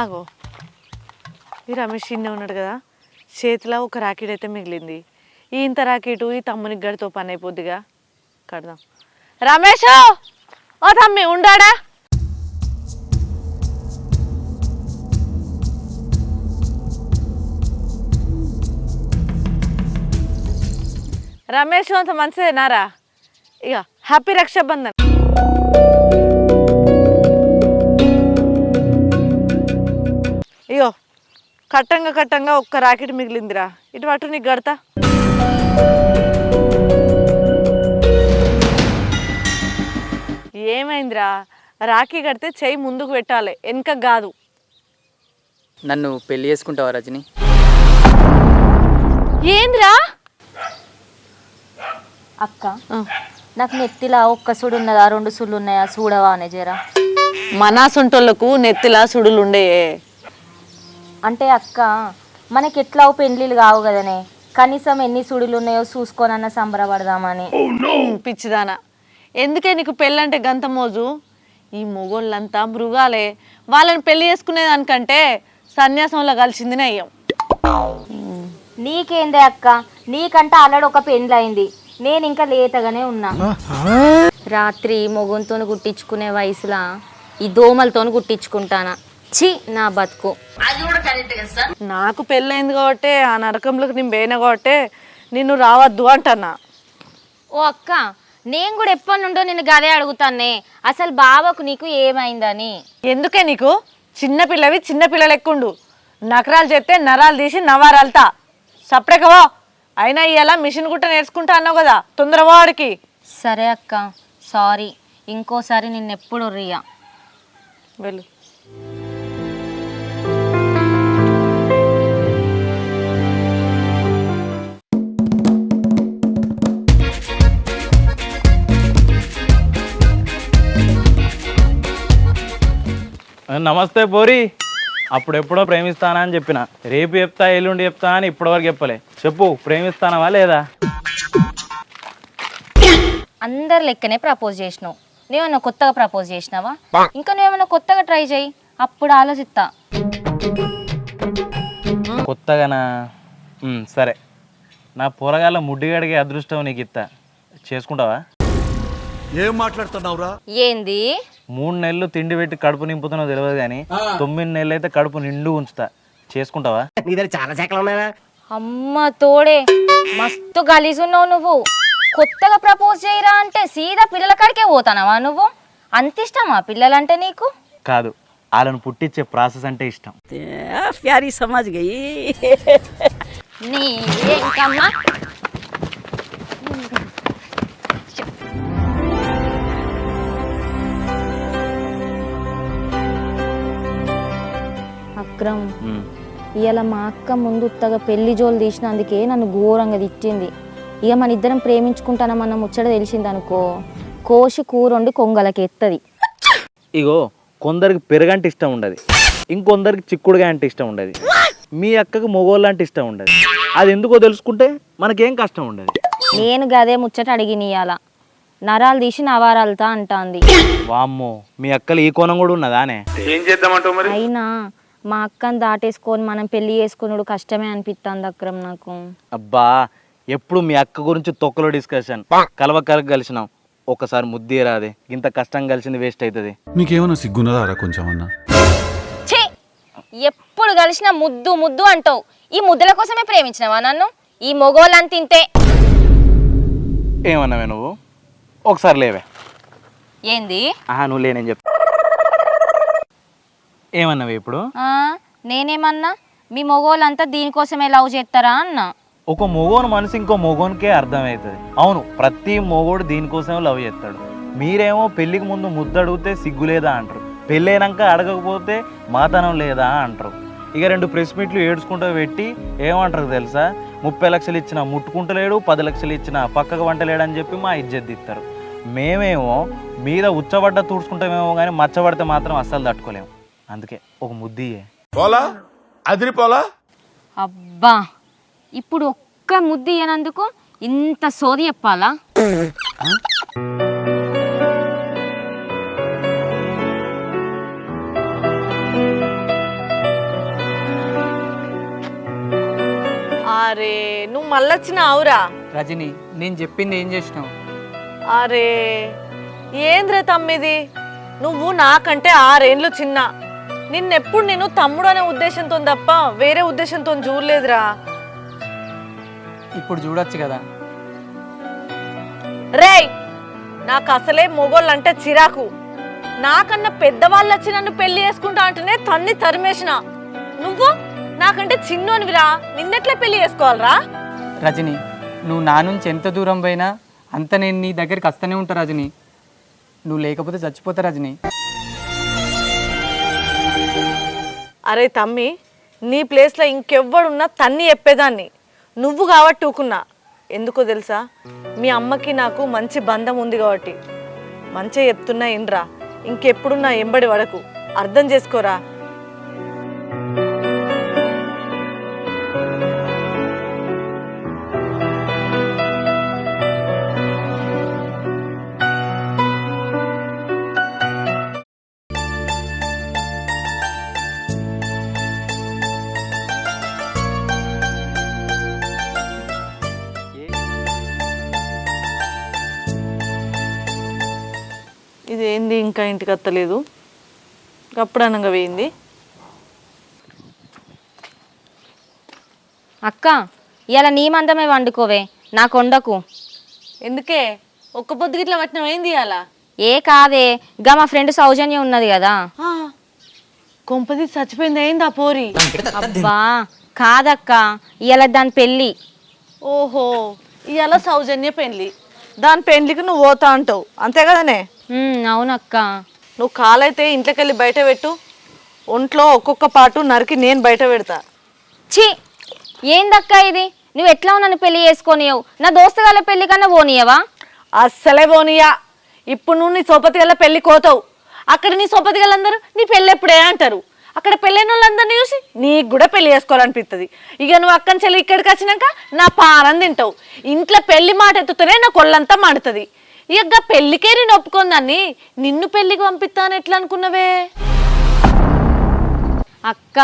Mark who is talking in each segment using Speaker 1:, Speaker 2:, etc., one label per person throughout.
Speaker 1: ఆగో. ఈ రమేష్ చిన్న ఉన్నాడు కదా. చేతిలో ఒక రాకెట్ అయితే మిగిలింది. ఈ ఇంత రాకెట్ ఈ తమ్మునికి గడితో పని అయిపోద్దిగా. కడదాం. రమేష్! ఓ తమ్మి ఉండాడా? రమేష్ అంత మంచిదేనారా ఇక హ్యాపీ రక్షాబంధన్. కట్టంగా కట్టంగా ఒక్క రాకెట్ మిగిలిందిరా. ఇటు పట్టు నీకు గడతా ఏమైందిరా? రాఖీ కడితే చెయ్యి ముందుకు పెట్టాలి. వెనక కాదు.
Speaker 2: నన్ను పెళ్ళి చేసుకుంటావా రజని?
Speaker 1: ఏందిరా?
Speaker 3: అక్క నాకు నెత్తిలా ఒక్క సుడు ఉన్నదా రెండు సుళ్ళు ఉన్నాయా చూడవా అనే జరా
Speaker 1: మనాసొంటోళ్ళకు నెత్తిలా సుడులు ఉండేయే
Speaker 3: అంటే అక్క మనకి ఎట్లా పెండ్లీలు కావు కదనే? కనీసం ఎన్ని సుడులు ఉన్నాయో చూసుకోనన్న సంబరపడదామని.
Speaker 1: ఉమ్, పిచ్చిదానా. ఎందుకే నీకు పెళ్ళంటే గంత మోజు? ఈ మొగోళ్ళంతా మృగాలే. వాళ్ళని పెళ్ళి చేసుకునేదానికంటే సన్యాసంలో కలిసిందినే అయ్యాం.
Speaker 3: నీకేందే అక్క? నీకంటే ఆల్రెడీ ఒక పెండ్లి అయింది నేను ఇంకా లేతగానే ఉన్నా. రాత్రి మొగుంతో కుట్టించుకునే వయసులా ఈ దోమలతో కుట్టించుకుంటానా చి నా బతుకు.
Speaker 1: నాకు పెళ్ళైంది కాబట్టి ఆ నరకంలోకి నేను పోయిన కాబట్టి నిన్ను రావద్దు అంటన్నా.
Speaker 3: ఓ అక్క నేను కూడా ఎప్పటి నుండో నేను గదే అడుగుతానే అసలు బావకు నీకు ఏమైందని?
Speaker 1: ఎందుకే నీకు? చిన్న పిల్లవి చిన్న పిల్లలు ఎక్కుండు నకరాలు చెప్తే నరాలు తీసి నవారాలతా సపరేకవో అయినా ఇలా మిషన్ గుట్ట నేర్చుకుంటా అన్నావు కదా తొందరవాడికి
Speaker 3: సరే అక్క సారీ. ఇంకోసారి నిన్నెప్పుడు రియా.
Speaker 1: వెళ్ళు.
Speaker 4: నమస్తే పోరి. అప్పుడెప్పుడో ప్రేమిస్తానా అని చెప్పిన. రేపు చెప్తా ఎల్లుండి చెప్తా అని ఇప్పటివరకు చెప్పలే. చెప్పు ప్రేమిస్తానవా లేదా?
Speaker 3: అందరి లెక్కనే ప్రపోజ్ చేసినావు. నువ్వేమన్నా కొత్తగా ప్రపోజ్ చేసినావా? ఇంకా నువ్వేమన్నా కొత్తగా ట్రై చేయి. అప్పుడు ఆలోచిస్తా
Speaker 4: కొత్తగానా? ఉమ్, సరే. నా పొరగాల ముడ్డిగడిగే అదృష్టం నీకు ఇత్తా చేసుకుంటావా?
Speaker 5: ఏం మాట్లాడుతున్నావురా?
Speaker 3: ఏంది?
Speaker 4: మూడు నెలలు తిండి పెట్టి కడుపు నింపుతున్నావు తెలియదు కానీ తొమ్మిది నెలలు అయితే కడుపు నిండు ఉంచుతా. చేసుకుంటావా?
Speaker 3: నీ దగ్గర చాలా శాఖలు ఉన్నాయా అమ్మ తోడే మస్తు గలీజున్నావు నువ్వు. కొత్తగా ప్రపోజ్ చేయరా అంటే సీదా పిల్లల కాడికే పోతానవా నువ్వు? అంత ఇష్టమా పిల్లలంటే నీకు?
Speaker 4: కాదు వాళ్ళను పుట్టించే ప్రాసెస్ అంటే ఇష్టం.
Speaker 6: ప్యారీ సమాజ్ గయ్యి
Speaker 3: నీ ఏంటమ్మా? అక్రమ్
Speaker 4: ఉమ్.
Speaker 3: ఇవాళ మా అక్క ముందు ఉత్తగా పెళ్ళి జోలు తీసినందుకే నన్ను ఘోరంగా తిట్టింది. ఇక మన ఇద్దరం ప్రేమించుకుంటానమన్న ముచ్చట తెలిసింది అనుకో కోసి కూరొండి కొంగలకి ఎత్తది.
Speaker 4: ఇగో కొందరికి పెరుగంటే ఇష్టం ఉండదు. ఇంకొందరికి చిక్కుడుగా అంటే ఇష్టం ఉండదు. మీ అక్కకు మొగోళ్ళు అంటే ఇష్టం ఉండదు. అది ఎందుకో తెలుసుకుంటే మనకేం కష్టం ఉండదు.
Speaker 3: నేను గదే ముచ్చట అడిగిన ఇవాళ నరాలు తీసి నవారాలతా అంటాంది.
Speaker 4: వామ్మో మీ అక్కలు ఈ కోణం కూడా ఉన్నదానే?
Speaker 3: అయినా మా అక్కని దాటేసుకొని మనం పెళ్ళి చేసుకున్నాడు కష్టమే అనిపిస్తుంది అక్రమ్ నాకు.
Speaker 4: అబ్బా ఎప్పుడు మీ అక్క గురించి తొక్కలో డిస్కషన్ కలవ కలగ కలిసినాం. ఒకసారి ముద్దే రాదే ఇంత కష్టం కలిసింది వేస్ట్ అవుతుంది
Speaker 5: నీకేమైనా సిగ్గున్నదారా కొంచెం అన్నా?
Speaker 3: ఛీ! ఎప్పుడు కలిసినా ముద్దు ముద్దు అంటావు. ఈ ముద్దుల కోసమే ప్రేమించినవా నన్ను? ఈ మొగోళ్ళంత ఇంతే
Speaker 4: ఏమన్నావే నువ్వు? ఒకసారి లేవే.
Speaker 3: ఏంది?
Speaker 4: ఆహా నువ్వు లేనని చెప్పి ఏమన్నావే ఇప్పుడు?
Speaker 3: ఆ, నేనేమన్నా? మీ మొగోళ్ళంతా దీనికోసమే లవ్ చేస్తారా అన్నా?
Speaker 4: ఒక మొగోని మనసు ఇంకో మొగోనికే అర్థమవుతుంది అవును ప్రతి మొగోడు దీనికోసమే లవ్ చేస్తాడు మీరేమో పెళ్ళికి ముందు ముద్దు అడిగితే సిగ్గు లేదా అంటారు. పెళ్ళైనాక అడగకపోతే మాతనం లేదా అంటారు. ఇక రెండు ప్రెస్ మీట్లు ఏడ్చుకుంటూ పెట్టి ఏమంటారు తెలుసా? ముప్పై లక్షలు ఇచ్చిన ముట్టుకుంటలేడు పది లక్షలు ఇచ్చిన పక్కకు వంటలేడు అని చెప్పి మా ఇజ్జత్ ఇస్తారు మేమేమో మీద ఉచ్చబడ్డ తూడ్చుకుంటామేమో కానీ మచ్చబడితే మాత్రం అస్సలు తట్టుకోలేము. అందుకే ఒక ముద్ది
Speaker 5: పోలా? అదిరిపోలా
Speaker 3: అబ్బా ఇప్పుడు ఒక్క ముద్ది అయినందుకు ఇంత సోది చెప్పాలా?
Speaker 1: అరే నువ్వు మళ్ళొచ్చినావురా
Speaker 2: రజని నేను చెప్పింది ఏం చేసినావు?
Speaker 1: అరే ఏంద్ర తమ్మిది? నువ్వు నాకంటే ఆరేండ్లు చిన్న. నిన్నెప్పుడు నేను తమ్ముడు అనే ఉద్దేశంతో తప్ప వేరే ఉద్దేశంతో చూడలేదురా.
Speaker 2: ఇప్పుడు చూడొచ్చు కదా.
Speaker 1: రేయ్ నాకు అసలే మొగోళ్ళంటే చిరాకు. నాకన్నా పెద్దవాళ్ళు వచ్చి నన్ను పెళ్ళి చేసుకుంటా అంటేనే తన్ని తరిమేసిన. నువ్వు? నాకంటే చిన్నోనివిరా. నిన్నెట్లే పెళ్ళి చేసుకోవాలరా?
Speaker 2: రజని నువ్వు నా నుంచి ఎంత దూరం పోయినా అంత నేను నీ దగ్గరికి వస్తూనే ఉంటా రజని. నువ్వు లేకపోతే చచ్చిపోతా రజని.
Speaker 1: అరే తమ్మి నీ ప్లేస్లో ఇంకెవ్వడున్నా తన్ని చెప్పేదాన్ని. నువ్వు కాబట్టి ఊకున్నా. ఎందుకో తెలుసా? మీ అమ్మకి నాకు మంచి బంధం ఉంది కాబట్టి. మంచిగా చెప్తున్నా ఇండ్రా. ఇంకెప్పుడు నా ఎంబడి వడకు అర్థం చేసుకోరా? ఇంకా ఇంటికి వస్తలేదు అప్పుడు అనగా వేయింది.
Speaker 3: అక్క ఇలా నీ మందమే వండుకోవే నా కొండకు
Speaker 1: ఎందుకే? ఒక్క పొద్దు గిట్ల పట్టిన ఏంది అలా
Speaker 3: ఏ కాదే గా మా ఫ్రెండ్ సౌజన్య ఉన్నది కదా.
Speaker 1: కొంపది చచ్చిపోయింది ఏంది ఆ పోరి?
Speaker 3: అబ్బా కాదక్క ఇలా దాని పెళ్ళి.
Speaker 1: ఓహో ఇవాళ సౌజన్య పెళ్ళి దాని పెళ్ళికి నువ్వు పోతా అంటావు. అంతే కదనే?
Speaker 3: అవునక్క.
Speaker 1: నువ్వు కాలైతే ఇంట్లోకి వెళ్ళి బయట పెట్టు. ఒంట్లో ఒక్కొక్క పాటు నరికి నేను బయట పెడతా.
Speaker 3: ఛీ! ఏందక్క ఇది? నువ్వు ఎట్లా నన్ను పెళ్ళి చేసుకోనియవు? నా దోస్తుగాల పెళ్ళి కన్నా పోనీయవా?
Speaker 1: అస్సలే పోనీయా. ఇప్పుడు నువ్వు నీ సోపతి గల పెళ్ళి కోతావు. అక్కడ నీ సోపతి గలందరూ నీ పెళ్ళి ఎప్పుడే అంటారు? అక్కడ పెళ్ళైన వాళ్ళందరినీ చూసి నీకు కూడా పెళ్ళి చేసుకోవాలనిపిస్తుంది ఇక నువ్వు అక్కడి చెల్లి ఇక్కడికి వచ్చినాక నా పానం తింటావు. ఇంట్లో పెళ్ళి మాట ఎత్తుతూనే నా కొళ్ళంతా మండుతుంది. ఇక పెళ్ళికే నేను ఒప్పుకుందాన్ని నిన్ను పెళ్ళికి పంపిస్తాను ఎట్లా అనుకున్నవే?
Speaker 3: అక్క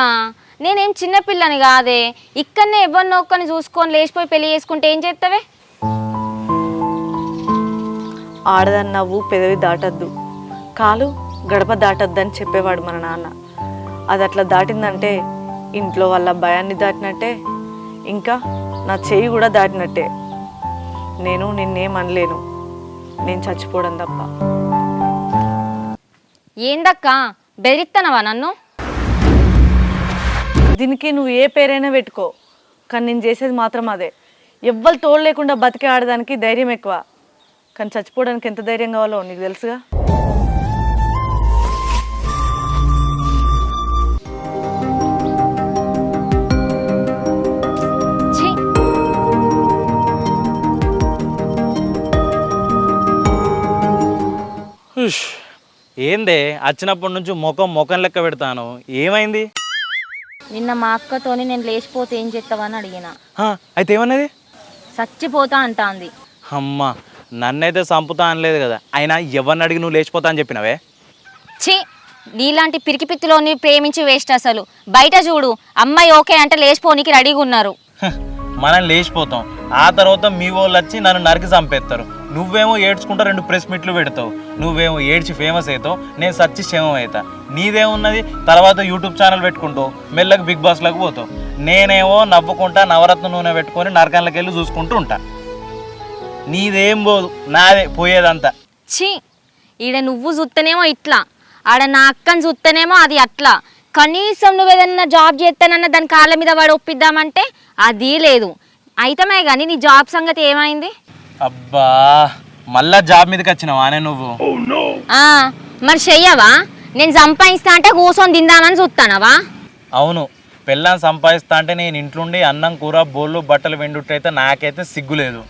Speaker 3: నేనేం చిన్నపిల్లని కాదే. ఇక్కడనే ఎవరినో ఒక్కని చూసుకొని లేచిపోయి పెళ్ళి చేసుకుంటే ఏం చేస్తావే?
Speaker 1: ఆడదాన్ని పెదవి దాటద్దు. కాలు గడప దాటద్దు అని చెప్పేవాడు మన నాన్న. అది అట్లా దాటిందంటే ఇంట్లో వాళ్ళ భయాన్ని దాటినట్టే ఇంకా నా చెయ్యి కూడా దాటినట్టే. నేను నిన్నేం అనలేను. నేను చచ్చిపోవడం తప్ప.
Speaker 3: ఏందక్క? బెదిరిస్తానవా నన్ను?
Speaker 1: దీనికి నువ్వు ఏ పేరైనా పెట్టుకో. కానీ నేను చేసేది మాత్రం అదే. ఎవ్వరు తోడు లేకుండా బతికే ఆడదానికి ధైర్యం ఎక్కువ. కానీ చచ్చిపోవడానికి ఎంత ధైర్యం కావాలో నీకు తెలుసుగా?
Speaker 4: ఉష్. ఏందే వచ్చినప్పటి నుంచి ముఖం ముఖం లెక్క పెడతాను. ఏమైంది?
Speaker 3: నిన్న మా అక్కతోని నేను లేచిపోతే ఏం చేస్తావని అడిగిన.
Speaker 4: హా, అయితే ఏమన్నది?
Speaker 3: చచ్చిపోతా అంటాంది.
Speaker 4: అమ్మ నన్నైతే చంపుతా అనలేదు కదా. అయినా ఎవరిని అడిగి నువ్వు లేచిపోతా అని చెప్పినవే?
Speaker 3: ఛీ నీలాంటి పిరికి పిత్తిలోని ప్రేమించి వేస్ట్ అసలు. బయట చూడు అమ్మాయి ఓకే అంటే లేచిపోనికి రెడీగా ఉన్నారు.
Speaker 4: హ, మనం లేచిపోతాం. ఆ తర్వాత మీ వాళ్ళు వచ్చి నన్ను నరికి చంపేస్తారు. నువ్వేమో ఏడ్చుకుంటా రెండు ప్రెస్ మీట్లు పెడతావు. నువ్వేమో ఏడ్చి ఫేమస్ అవుతావు నేను సచ్చి క్షేమం అవుతా నీదేమున్నది? తర్వాత యూట్యూబ్ ఛానల్ పెట్టుకుంటావు. మెల్లగా బిగ్ బాస్లోకి పోతావు. నేనేమో నవ్వుకుంటా నవరత్న నూనె పెట్టుకొని నరకంలోకి వెళ్ళి చూసుకుంటూ ఉంటా. నీదేం పోదు. నాదే పోయేదంతా.
Speaker 3: ఛీ! ఈడ నువ్వు చూస్తేనేమో ఇట్లా. ఆడ నా అక్కని చూస్తేనేమో అది అట్లా. కనీసం నువ్వు ఏదన్నా జాబ్ చేస్తానన్న దాని కాళ్ళ మీద వాడు ఒప్పిద్దామంటే అది లేదు. అయితమే కానీ నీ జాబ్ సంగతి ఏమైంది?
Speaker 4: అబ్బా మళ్ళా జాబ్ మీదకి వచ్చినావానే నువ్వు?
Speaker 3: ఆ, మరి చెయ్యవా? నేను సంపాదిస్తా అంటే కూర్చొని తిందామని చూస్తానవా
Speaker 4: అవును పెళ్ళాన్ని సంపాదిస్తా అంటే నేను ఇంట్లోండి అన్నం కూర బోళ్ళు బట్టలు వెండుట్టయితే నాకైతే సిగ్గులేదు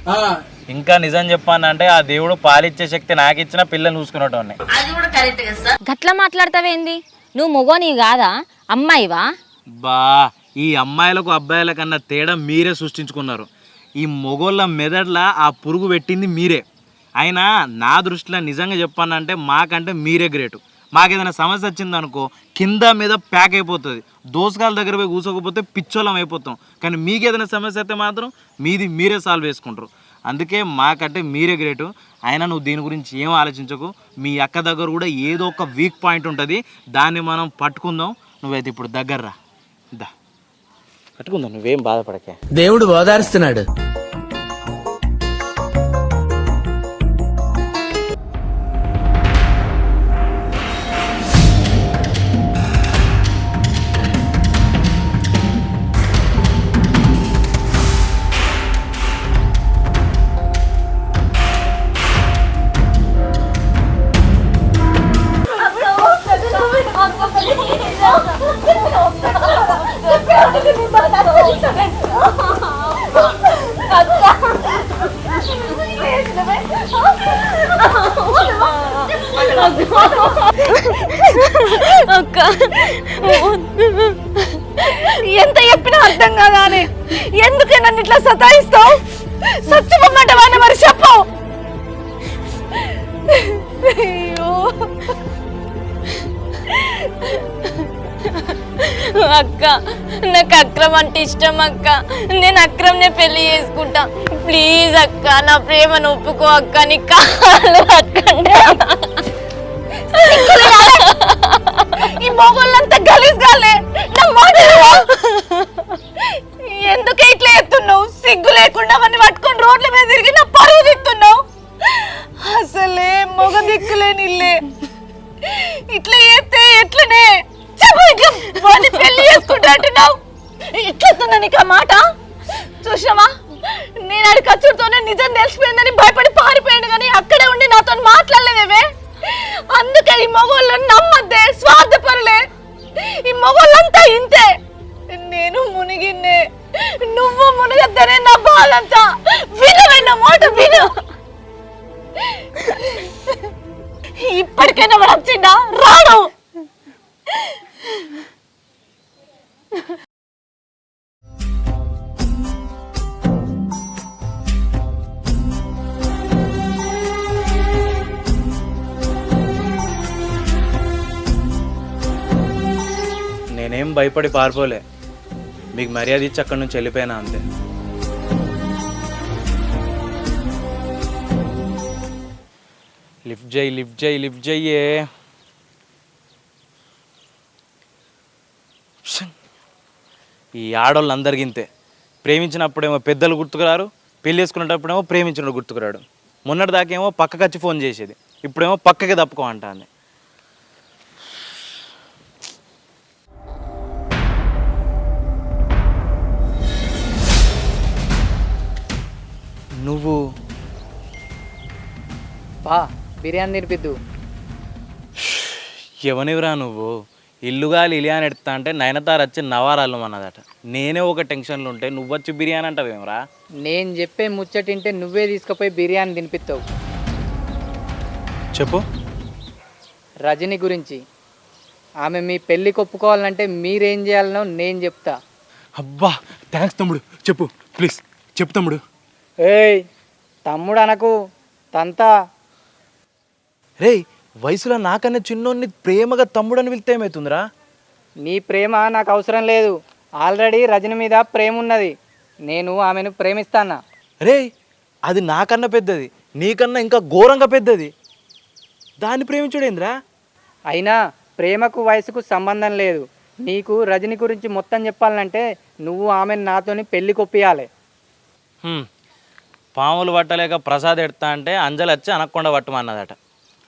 Speaker 4: ఇంకా నిజం చెప్పానంటే ఆ దేవుడు పాలిచ్చే శక్తి నాకు ఇచ్చిన పిల్లలు చూసుకున్నట్టు
Speaker 3: గట్లా మాట్లాడతావేంది? నువ్వు మొగోనివి కాదా? అమ్మాయివా?
Speaker 4: బా ఈ అమ్మాయిలకు అబ్బాయిల కన్నా తేడా మీరే సృష్టించుకున్నారు. ఈ మొగోళ్ళ మెదడుల ఆ పురుగు పెట్టింది మీరే. అయినా నా దృష్టిలో నిజంగా చెప్పానంటే మాకంటే మీరే గ్రేటు. మాకేదైనా సమస్య వచ్చింది అనుకో కింద మీద ప్యాక్ అయిపోతుంది. దోసకాల దగ్గర పోయి కూర్చోకపోతే పిచ్చోళం అయిపోతాం. కానీ మీకు ఏదైనా సమస్య అయితే మాత్రం మీది మీరే సాల్వ్ చేసుకుంటారు. అందుకే మాకంటే మీరే గ్రేటు. అయినా నువ్వు దీని గురించి ఏం ఆలోచించకు. మీ అక్క దగ్గర కూడా ఏదో ఒక వీక్ పాయింట్ ఉంటుంది. దాన్ని మనం పట్టుకుందాం. నువ్వైతే ఇప్పుడు దగ్గరరా దా. కట్టుకుందాం నువ్వేం బాధపడకే.
Speaker 7: దేవుడు ఓదారుస్తున్నాడు.
Speaker 1: నన్ను ఇట్లా సతాయిస్తావు సచ్చిపోమంటే వాడిని మరి చెప్పు.
Speaker 3: అక్క నాకు అక్రమ్ అంటే ఇష్టం అక్క. నేను అక్రమ్నే పెళ్ళి చేసుకుంటా. ప్లీజ్ అక్క నా ప్రేమను ఒప్పుకో అక్క. నీ కాళ్ళు పట్టుకుంటా
Speaker 1: ఈ మొగోళ్ళంతా గలీజ్ గాలే నా మాట ఎందుకే ఇట్లా ఎత్తున్నావు సిగ్గు లేకుండా అవన్నీ పట్టుకొని రోడ్ల మీద తిరిగి నా పరువు దిక్కున్నావు అసలే మొగ దిక్కులేని ఇల్లే ఇట్లా చేస్తే ఎట్లనే? చెప్పు ఇట్లా వాడిని పెళ్ళి చేసుకుంటా అంటున్నావు? ఇట్లా నీకు ఆ మాట? చూసావా నేను ఆడి ఖర్చుతోనే నిజం తెలిసిపోయిందని భయపడి పారిపోయాను కానీ అక్కడే ఉండి నాతో మాట్లాడలేదేవే అందుకే ఈ మగవాళ్ళని నమ్మద్దే స్వార్థపరులే. ఈ మగవాళ్ళంతా ఇంతే. నేను మునిగిన్నే నువ్వు మునిగద్దనే నా బాలంతా విను నా మాట విను. ఇప్పటికైనా వాడు వచ్చిందా రాడు.
Speaker 4: నేనేం భయపడి పారిపోలే. మీకు మర్యాద ఇచ్చి అక్కడి నుంచి వెళ్ళిపోయినా అంతే. లిఫ్ట్ చేయి లిఫ్ట్ చేయి లిఫ్ట్ చెయ్యే ఈ ఆడవాళ్ళందరికీ ప్రేమించినప్పుడేమో పెద్దలు గుర్తుకురారు పెళ్ళి చేసుకునేటప్పుడేమో ప్రేమించినప్పుడు గుర్తుకురాడు. మొన్నటి దాకేమో పక్కకి వచ్చి ఫోన్ చేసేది. ఇప్పుడేమో పక్కకి తప్పుకో అంటాంది నువ్వు
Speaker 2: పా బిర్యానీ తినిపిద్దు.
Speaker 4: ఎవనివిరా నువ్వు? ఇల్లుగాలి ఇలియా అని ఎడతా అంటే నయనతార వచ్చి నవారాలు అన్నదట. నేనే ఒక టెన్షన్లు ఉంటే నువ్వు వచ్చి బిర్యానీ అంటావేమరా
Speaker 2: నేను చెప్పే ముచ్చటింటే నువ్వే తీసుకుపోయి బిర్యానీ తినిపిస్తావు
Speaker 4: చెప్పు.
Speaker 2: రజని గురించి. ఆమె మీ పెళ్ళికి ఒప్పుకోవాలంటే మీరేం చేయాలనో నేను చెప్తా.
Speaker 4: అబ్బా థ్యాంక్స్ తమ్ముడు. చెప్పు ప్లీజ్ చెప్పు తమ్ముడు.
Speaker 2: ఏయ్ తమ్ముడు అనకు తంతా.
Speaker 4: రేయ్ వయసులో నాకన్నా చిన్నోన్ని ప్రేమగా తమ్ముడు అని పిలితే ఏమవుతుందిరా
Speaker 2: నీ ప్రేమ నాకు అవసరం లేదు. ఆల్రెడీ రజని మీద ప్రేమ ఉన్నది నేను ఆమెను ప్రేమిస్తానా
Speaker 4: రేయ్ అది నాకన్నా పెద్దది. నీకన్నా ఇంకా ఘోరంగా పెద్దది. దాన్ని ప్రేమించుడేంద్రా
Speaker 2: అయినా ప్రేమకు వయసుకు సంబంధం లేదు. నీకు రజని గురించి మొత్తం చెప్పాలంటే నువ్వు ఆమెను నాతోని పెళ్ళి కొప్పియాలి.
Speaker 4: పాములు పట్టలేక ప్రసాద్ ఎడతా అంటే అంజలి వచ్చి అనకుండా పట్టమన్నదట.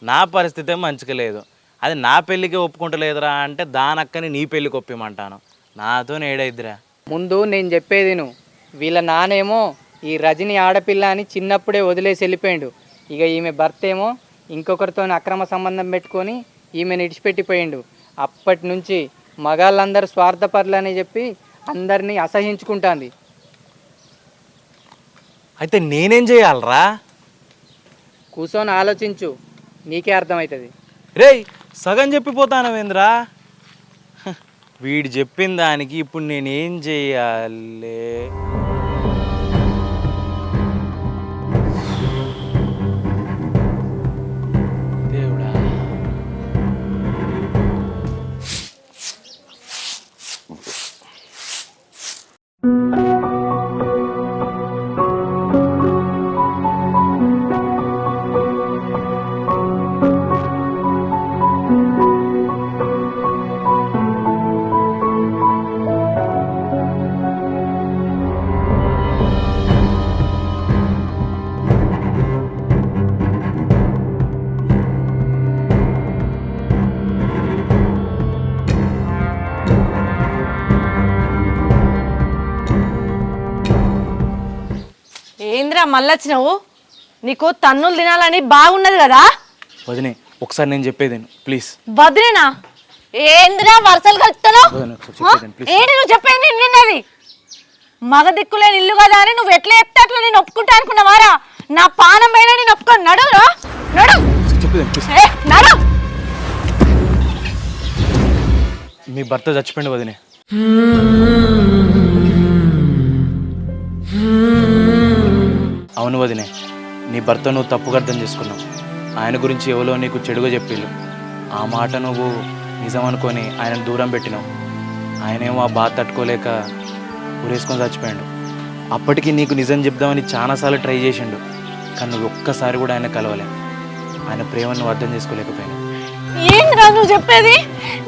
Speaker 4: నా పరిస్థితి మంచిగా లేదు. అది నా పెళ్ళికి ఒప్పుకుంటలేదురా అంటే దానక్కని నీ పెళ్ళికి ఒప్పిమంటాను. నాతో ఏడైద్దిరా
Speaker 2: ముందు నేను చెప్పేది నువ్వు వీళ్ళ నానేమో ఈ రజని ఆడపిల్ల అని చిన్నప్పుడే వదిలేసి వెళ్ళిపోయిండు. ఇక ఈమె భర్త ఏమో ఇంకొకరితో అక్రమ సంబంధం పెట్టుకొని ఈమెను ఇడిచిపెట్టిపోయిండు. అప్పటి నుంచి మగాళ్ళందరూ స్వార్థపరులు అని చెప్పి అందరినీ అసహించుకుంటాంది.
Speaker 4: అయితే నేనేం చేయాలరా?
Speaker 2: కూర్చొని ఆలోచించు. నీకే అర్థమవుతుంది
Speaker 4: రేయ్ సగం చెప్పిపోతానవేంద్రా వీడు చెప్పిన దానికి ఇప్పుడు నేనేం చేయాలి?
Speaker 1: ఏంద్రా మళ్ళొచ్చినావు? నీకు తన్నులు తినాలని బాగున్నది కదా?
Speaker 4: వదినే ఒకసారి నేను చెప్పేది ప్లీజ్.
Speaker 1: వదిలేనా ఏంద్రా వరుసలు కలుపుతున్నావు?
Speaker 4: వదిన, ఒకసారి చెప్పేది ప్లీజ్.
Speaker 1: ఏంటి నువ్వు చెప్పేది నేను విన్నది? మగ దిక్కులేని ఇల్లు కదా అని నువ్వు ఎట్లా చెప్తే అట్లా నేను ఒప్పుకుంటా అనుకున్నావారా? నా పానం పైన నేను ఒప్పుకొని. నడురా నడు.
Speaker 4: చెప్పేది ప్లీజ్.
Speaker 1: ఏ నడు.
Speaker 4: మీ భర్త చచ్చిపోయింది వదినే. అవును వదినే నీ భర్త నువ్వు తప్పుగా అర్థం చేసుకున్నావు. ఆయన గురించి ఎవరో నీకు చెడుగా చెప్పిళ్ళు. ఆ మాట నువ్వు నిజం అనుకొని ఆయనను దూరం పెట్టినావు. ఆయనేమో ఆ బాధ తట్టుకోలేక ఊరేసుకొని చచ్చిపోయాడు. అప్పటికి నీకు నిజం చెప్దామని చాలాసార్లు ట్రై చేసిండు కానీ నువ్వు ఒక్కసారి కూడా ఆయన కలవలే. ఆయన ప్రేమను నువ్వు అర్థం చేసుకోలేకపోయాను
Speaker 1: ఏంద్రా నువ్వు చెప్పేది?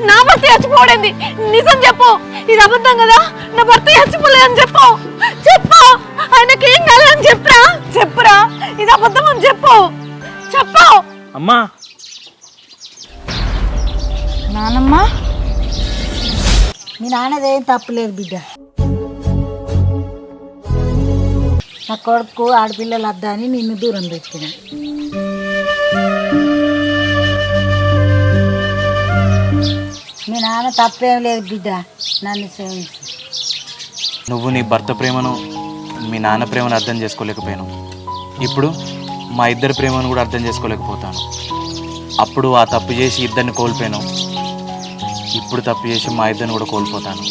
Speaker 1: నా భర్త చచ్చిపోవడింది? నిజం చెప్పు. ఇది అబద్ధం కదా? నా భర్త చచ్చిపోలేదని చెప్పు. చెప్పు. ఆయనకి ఏం కాలేదని చెప్పురా? చెప్పురా. ఇది అబద్ధం అని చెప్పు. చెప్పు.
Speaker 4: అమ్మా.
Speaker 7: నానమ్మ. మీ నాన్నదేం తప్పులేదు బిడ్డ. నా కొడుకు ఆడపిల్లలు వద్దా అని నిన్ను దూరం పెట్టిన. మీ నాన్న తప్పేం లేదు బిడ్డ నన్ను క్షమించు
Speaker 4: నువ్వు నీ భర్త ప్రేమను మీ నాన్న ప్రేమను అర్థం చేసుకోలేకపోయాను. ఇప్పుడు మా ఇద్దరి ప్రేమను కూడా అర్థం చేసుకోలేకపోతాను. అప్పుడు ఆ తప్పు చేసి ఇద్దరిని కోల్పోయాను. ఇప్పుడు తప్పు చేసి మా ఇద్దరిని కూడా కోల్పోతాను.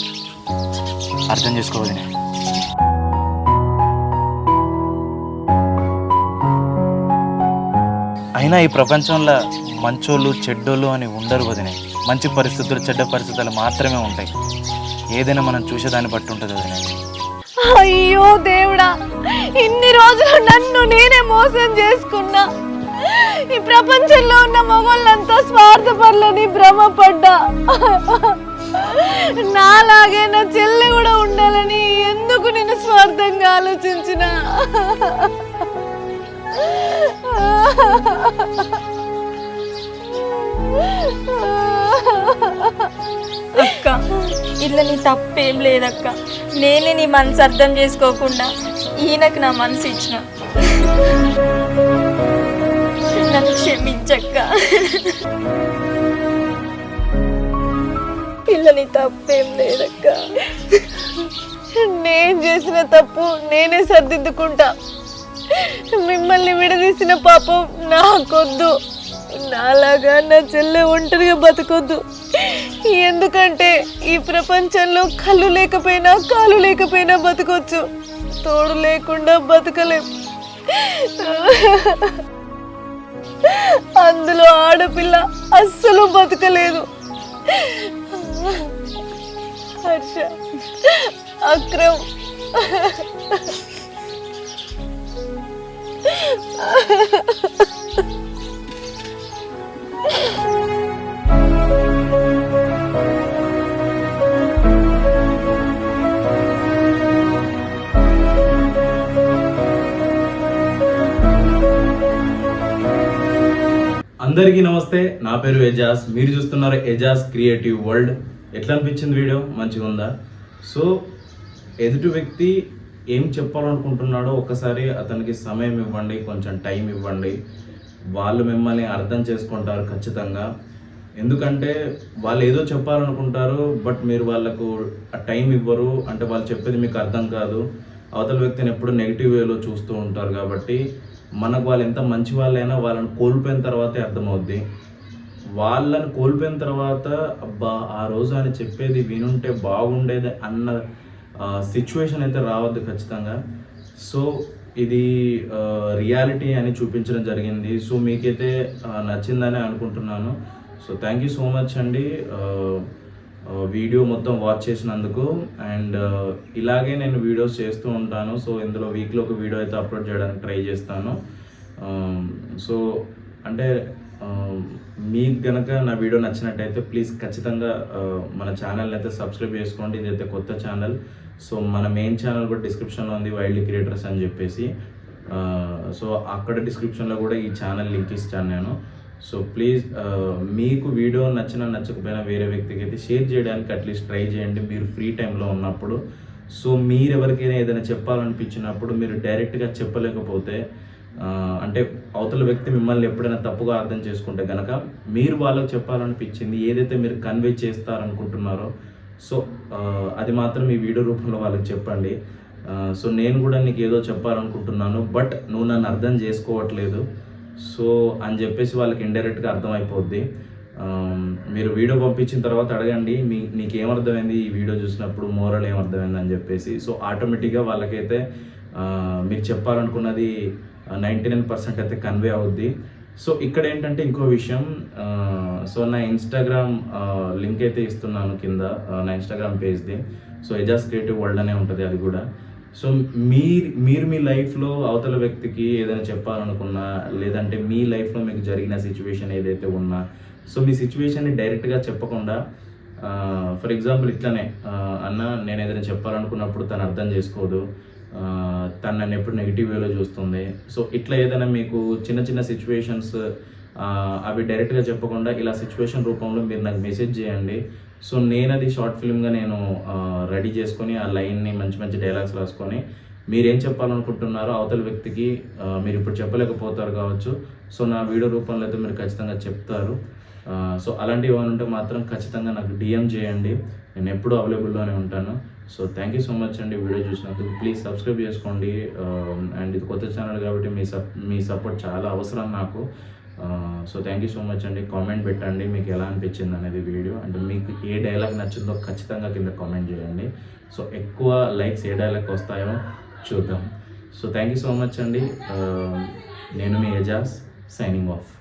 Speaker 4: అర్థం చేసుకోవాలి నేను అయినా ఈ ప్రపంచంలో మంచోళ్ళు చెడ్డోళ్ళు అని ఉండరు వదినే. మంచి పరిస్థితులు చెడ్డ పరిస్థితులు మాత్రమే ఉంటాయి. ఏదైనా మనం చూసేదాన్ని బట్టి ఉంటుంది వదినే.
Speaker 1: అయ్యో దేవుడా ఇన్ని రోజులు నన్ను నేనే మోసం చేసుకున్నా. ఈ ప్రపంచంలో ఉన్న మగవాళ్ళంతా స్వార్థపరులని భ్రమపడ్డా. నాలాగే నా చెల్లి కూడా ఉండాలని ఎందుకు నేను స్వార్థంగా ఆలోచించిన?
Speaker 3: అక్క ఇట్లా నీ తప్పేం లేదక్క. నేనే నీ మనసు అర్థం చేసుకోకుండా ఈయనకు నా మనసు ఇచ్చిన. నన్ను క్షమించక్క. పిల్లని తప్పేం లేదక్క.
Speaker 1: నేను చేసిన తప్పు నేనే సర్దిద్దుకుంటా. మిమ్మల్ని విడదీసిన పాపం నాకొద్దు. నాలాగా నా చెల్లె ఒంటరిగా బతకొద్దు. ఎందుకంటే ఈ ప్రపంచంలో కళ్ళు లేకపోయినా కాలు లేకపోయినా బతకొచ్చు. తోడు లేకుండా బతకలేం. అందులో ఆడపిల్ల అస్సలు బతకలేదు. హర్ష అక్రమ్.
Speaker 4: అందరికీ నమస్తే. నా పేరు ఎజాజ్ మీరు చూస్తున్నారు ఎజాజ్ క్రియేటివ్ వరల్డ్. ఎట్లా అనిపించింది వీడియో? మంచిగా ఉందా? సో ఎదుటి వ్యక్తి ఏం చెప్పాలనుకుంటున్నాడో ఒకసారి అతనికి సమయం ఇవ్వండి కొంచెం టైం ఇవ్వండి. వాళ్ళు మిమ్మల్ని అర్థం చేసుకుంటారు ఖచ్చితంగా. ఎందుకంటే వాళ్ళు ఏదో చెప్పాలనుకుంటారు బట్ మీరు వాళ్ళకు ఆ టైం ఇవ్వరు. అంటే వాళ్ళు చెప్పేది మీకు అర్థం కాదు. అవతల వ్యక్తిని ఎప్పుడు నెగిటివ్ వేలో చూస్తూ ఉంటారు కాబట్టి మనకు వాళ్ళు ఎంత మంచి వాళ్ళైనా వాళ్ళని కోల్పోయిన తర్వాతే అర్థమవుద్ది. వాళ్ళని కోల్పోయిన తర్వాత అబ్బా ఆ రోజు ఆయన చెప్పేది వినుంటే బాగుండేది అన్న సిచ్యువేషన్ అయితే రావద్దు ఖచ్చితంగా. సో ఇది రియాలిటీ అని చూపించడం జరిగింది. సో మీకైతే నచ్చిందని అనుకుంటున్నాను. So thank you so much అండి. వీడియో మొత్తం వాచ్ చేసినందుకు. అండ్ ఇలాగే నేను వీడియోస్ చేస్తూ ఉంటాను. సో ఇందులో వీక్లో ఒక వీడియో అయితే అప్లోడ్ చేయడానికి ట్రై చేస్తాను. సో అంటే మీకు గనక నా వీడియో నచ్చినట్టయితే ప్లీజ్ ఖచ్చితంగా మన ఛానల్ని అయితే సబ్స్క్రైబ్ చేసుకోండి. ఇదైతే కొత్త ఛానల్. సో మన మెయిన్ ఛానల్ కూడా డిస్క్రిప్షన్లో ఉంది వైల్డ్ క్రియేటర్స్ అని చెప్పేసి. సో అక్కడ డిస్క్రిప్షన్లో కూడా ఈ ఛానల్ లింక్ ఇస్తాను నేను. సో ప్లీజ్ uh, మీకు వీడియో నచ్చినా నచ్చకపోయినా వేరే వ్యక్తికి అయితే షేర్ చేయడానికి అట్లీస్ట్ ట్రై చేయండి. మీరు ఫ్రీ టైంలో ఉన్నప్పుడు. సో మీరు ఎవరికైనా ఏదైనా చెప్పాలనిపించినప్పుడు మీరు డైరెక్ట్గా చెప్పలేకపోతే అంటే అవతల వ్యక్తి మిమ్మల్ని ఎప్పుడైనా తప్పుగా అర్థం చేసుకుంటే కనుక మీరు వాళ్ళకి చెప్పాలనిపించింది ఏదైతే మీరు కన్వే చేస్తారనుకుంటున్నారో సో అది మాత్రం ఈ వీడియో రూపంలో వాళ్ళకి చెప్పండి. సో నేను కూడా నీకు ఏదో చెప్పాలనుకుంటున్నాను బట్ నువ్వు నన్ను అర్థం చేసుకోవట్లేదు. సో అని చెప్పేసి వాళ్ళకి ఇండైరెక్ట్గా అర్థమైపోద్ది. మీరు వీడియో పంపించిన తర్వాత అడగండి మీ నీకు ఏమర్థమైంది ఈ వీడియో చూసినప్పుడు మోరల్ ఏమర్థమైంది అని చెప్పేసి. సో ఆటోమేటిక్గా వాళ్ళకైతే మీరు చెప్పాలనుకున్నది నైంటీ నైన్ పర్సెంట్ అయితే కన్వే అవుద్ది. సో ఇక్కడ ఏంటంటే ఇంకో విషయం సో నా ఇన్స్టాగ్రామ్ లింక్ అయితే ఇస్తున్నాను కింద నా ఇన్స్టాగ్రామ్ పేజ్ది. సో ఎజాస్ క్రియేటివ్ వరల్డ్ అనే ఉంటుంది అది కూడా. సో మీరు మీరు మీ లైఫ్లో అవతల వ్యక్తికి ఏదైనా చెప్పాలనుకున్నా లేదంటే మీ లైఫ్లో మీకు జరిగిన సిచ్యువేషన్ ఏదైతే ఉన్నా సో మీ సిచ్యువేషన్ని డైరెక్ట్గా చెప్పకుండా ఫర్ ఎగ్జాంపుల్ ఇట్లానే అన్న నేను ఏదైనా చెప్పాలనుకున్నప్పుడు తను అర్థం చేసుకోదు తను నన్ను ఎప్పుడు నెగిటివ్ వేలో చూస్తుంది. సో ఇట్లా ఏదైనా మీకు చిన్న చిన్న సిచ్యువేషన్స్ అవి డైరెక్ట్గా చెప్పకుండా ఇలా సిచ్యువేషన్ రూపంలో మీరు నాకు మెసేజ్ చేయండి. సో నేను అది షార్ట్ ఫిల్మ్గా నేను రెడీ చేసుకొని ఆ లైన్ని మంచి మంచి డైలాగ్స్ రాసుకొని మీరేం చెప్పాలనుకుంటున్నారో అవతల వ్యక్తికి మీరు ఇప్పుడు చెప్పలేకపోతారు కావచ్చు. సో నా వీడియో రూపంలో అయితే మీరు ఖచ్చితంగా చెప్తారు. సో అలాంటివి ఏమైనా ఉంటే మాత్రం ఖచ్చితంగా నాకు డిఎం చేయండి. నేను ఎప్పుడూ అవైలబుల్లోనే ఉంటాను. So thank you so much అండి వీడియో చూసినందుకు. ప్లీజ్ సబ్స్క్రైబ్ చేసుకోండి. అండ్ ఇది కొత్త ఛానల్ కాబట్టి మీ సప్ మీ సపోర్ట్ చాలా అవసరం నాకు. So thank you so much అండి. కామెంట్ పెట్టండి మీకు ఎలా అనిపించింది అనేది వీడియో అండ్ మీకు ఏ డైలాగ్ నచ్చిందో ఖచ్చితంగా కింద కామెంట్ చేయండి. సో ఎక్కువ లైక్స్ ఏ డైలాగ్ వస్తాయో చూద్దాం. So thank you so much అండి. నేను మీ ఎజాజ్ సైనింగ్ ఆఫ్